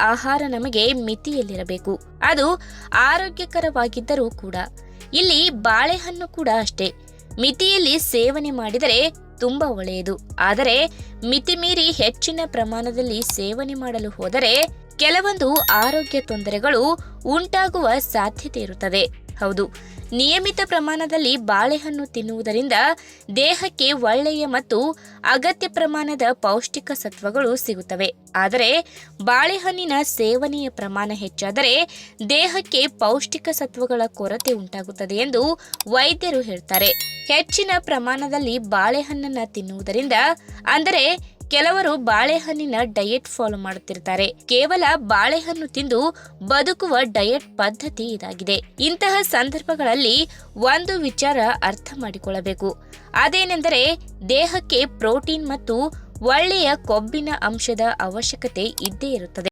ಆಹಾರ ನಮಗೆ ಮಿತಿಯಲ್ಲಿರಬೇಕು. ಅದು ಆರೋಗ್ಯಕರವಾಗಿದ್ದರೂ ಕೂಡ. ಇಲ್ಲಿ ಬಾಳೆಹಣ್ಣು ಕೂಡ ಅಷ್ಟೇ. ಮಿತಿಯಲ್ಲಿ ಸೇವನೆ ಮಾಡಿದರೆ ತುಂಬ ಒಳ್ಳೆಯದು. ಆದರೆ ಮಿತಿ ಮೀರಿ ಹೆಚ್ಚಿನ ಪ್ರಮಾಣದಲ್ಲಿ ಸೇವನೆ ಮಾಡಲು ಹೋದರೆ ಕೆಲವೊಂದು ಆರೋಗ್ಯ ತೊಂದರೆಗಳು ಉಂಟಾಗುವ ಸಾಧ್ಯತೆ ಇರುತ್ತದೆ. ಹೌದು. ನಿಯಮಿತ ಪ್ರಮಾಣದಲ್ಲಿ ಬಾಳೆಹಣ್ಣು ತಿನ್ನುವುದರಿಂದ ದೇಹಕ್ಕೆ ಒಳ್ಳೆಯ ಮತ್ತು ಅಗತ್ಯ ಪ್ರಮಾಣದ ಪೌಷ್ಟಿಕ ಸತ್ವಗಳು ಸಿಗುತ್ತವೆ. ಆದರೆ ಬಾಳೆಹಣ್ಣಿನ ಸೇವನೆಯ ಪ್ರಮಾಣ ಹೆಚ್ಚಾದರೆ ದೇಹಕ್ಕೆ ಪೌಷ್ಟಿಕ ಸತ್ವಗಳ ಕೊರತೆ ಉಂಟಾಗುತ್ತದೆ ಎಂದು ವೈದ್ಯರು ಹೇಳ್ತಾರೆ. ಹೆಚ್ಚಿನ ಪ್ರಮಾಣದಲ್ಲಿ ಬಾಳೆಹಣ್ಣನ್ನು ತಿನ್ನುವುದರಿಂದ ಅಂದರೆ ಕೆಲವರು ಬಾಳೆಹಣ್ಣಿನ ಡಯಟ್ ಫಾಲೋ ಮಾಡುತ್ತಿರ್ತಾರೆ. ಕೇವಲ ಬಾಳೆಹಣ್ಣು ತಿಂದು ಬದುಕುವ ಡಯಟ್ ಪದ್ಧತಿ ಇದಾಗಿದೆ. ಇಂತಹ ಸಂದರ್ಭಗಳಲ್ಲಿ ಒಂದು ವಿಚಾರ ಅರ್ಥ ಮಾಡಿಕೊಳ್ಳಬೇಕು. ಅದೇನೆಂದರೆ ದೇಹಕ್ಕೆ ಪ್ರೋಟೀನ್ ಮತ್ತು ಒಳ್ಳೆಯ ಕೊಬ್ಬಿನ ಅಂಶದ ಅವಶ್ಯಕತೆ ಇದ್ದೇ ಇರುತ್ತದೆ.